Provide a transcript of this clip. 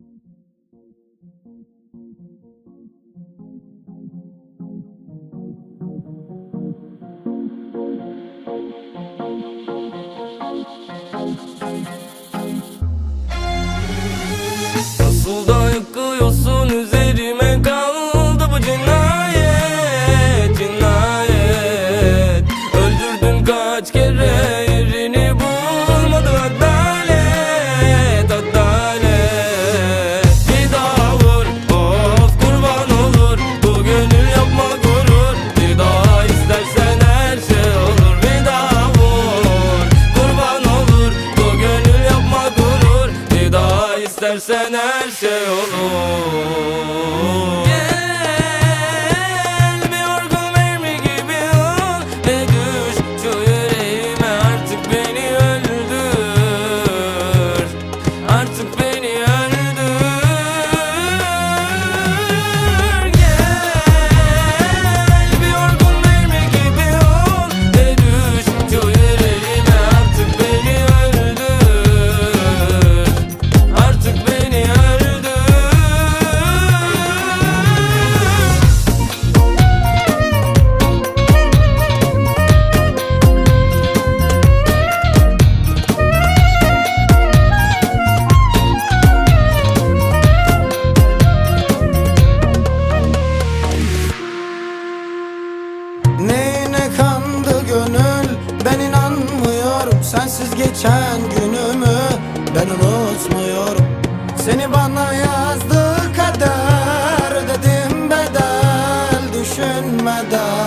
Thank you. İstersen her şey olur geçen günümü ben unutmuyorum. Seni bana yazdı kader dedim bedel düşünmeden.